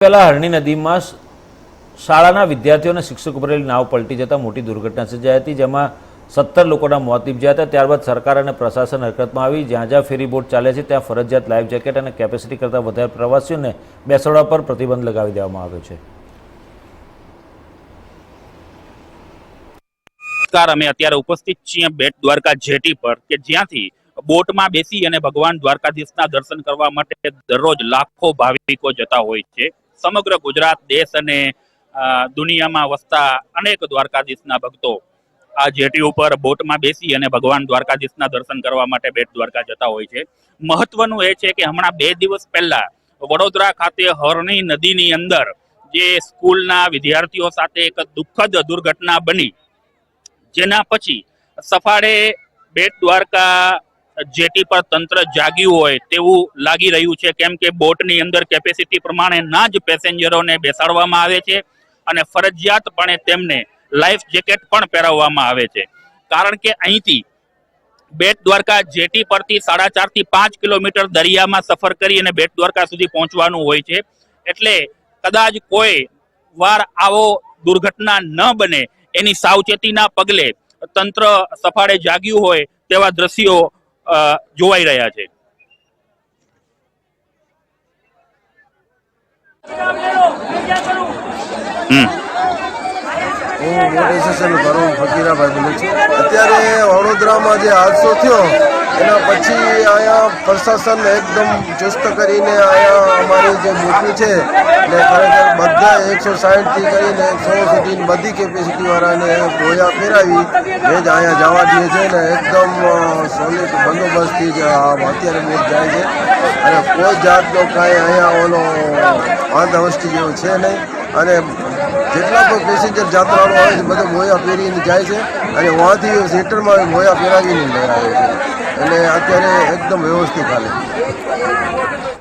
પહેલા હરણી નદીમાં શાળાના વિદ્યાર્થીઓ અને શિક્ષકો ભરેલી નાવ પલટી જતા મોટી દુર્ઘટના સર્જાઈ હતી, જેમાં સત્તર લોકોના મોત નીપજ્યા હતા. ત્યારબાદ સરકાર અને પ્રશાસન હરકતમાં આવી. જ્યાં જ્યાં ફેરી બોટ ચાલે છે, ત્યાં ફરજિયાત લાઈફ જેકેટ અને કેપેસિટી કરતાં વધારે પ્રવાસીઓને બેસાડવા પર પ્રતિબંધ લગાવી દેવામાં આવ્યો છે. નમસ્કાર, અમે અત્યારે ઉપસ્થિત છીએ બેટ દ્વારકા જેટી પર, કે જ્યાંથી બોટમાં બેસી અને ભગવાન દ્વારકાધીશના દર્શન કરવા માટે દરરોજ લાખો ભાવિકો જતા હોય છે. સમગ્ર ગુજરાત, દેશ અને દુનિયામાં વસતા અનેક દ્વારકાધીશના ભક્તો આ જેટી ઉપર બોટમાં બેસી અને ભગવાન દ્વારકાધીશના દર્શન કરવા માટે બેટ દ્વારકા જતા હોય છે. મહત્વનું એ છે કે હમણાં બે દિવસ પહેલા વડોદરા ખાતે હરણી નદીની અંદર જે સ્કૂલના વિદ્યાર્થીઓ સાથે એક દુઃખદ દુર્ઘટના બની, જેના પછી સફાળે બેટ દ્વારકા જેટી પર તંત્ર જાગ્યું હોય તેવું લાગી રહ્યું છે. કેમ કે બોટની અંદર કેપેસિટી પ્રમાણે ના જ પેસેન્જરોને બેસાડવામાં આવે છે અને ફરજિયાતપણે તેમને લાઈફ જેકેટ પણ પહેરાવવામાં આવે છે. કારણ કે અહીંથી બેટ દ્વારકા જેટી પરથી સાડા ચારથી પાંચ કિલોમીટર દરિયામાં સફર કરી અને બેટ દ્વારકા સુધી પહોંચવાનું હોય છે. એટલે કદાચ કોઈ વાર આવો દુર્ઘટના ન બને એની સાવચેતીના પગલે તંત્ર સફાળે જાગ્યું હોય તેવા દ્રશ્યો જોવાઈ રહ્યા છે. હું મોટી સ્ટેશન કરું ફકીરાભાઈ અત્યારે વડોદરામાં જે હાદસો થયો એના પછી અહીંયા પ્રશાસન એકદમ ચુસ્ત કરીને અહીંયા અમારી જે બોટની છે ને ખરેખર બધા એકસો સાઠથી કરીને સો સુધીની બધી કેપેસિટીવાળાને ગોયા ફેરાવી જે જ અહીંયા જવા દે છે ને એકદમ સોલિડ બંદોબસ્તથી જ અત્યારે મેચ જાય છે. અને કોઈ જાતનો કાંઈ અહીંયા ઓલો વાંધાવસ્તી જેવો છે નહીં. અને જેટલા પણ પેસેન્જર જાત્રાળુ આવે છે બધા મોયા પહેરીને જાય છે. અને વहाँથી સેન્ટરમાં મોયા પહેરાવીને લઈ આવે છે. એટલે અત્યારે એકદમ વ્યવસ્થિત હાલે.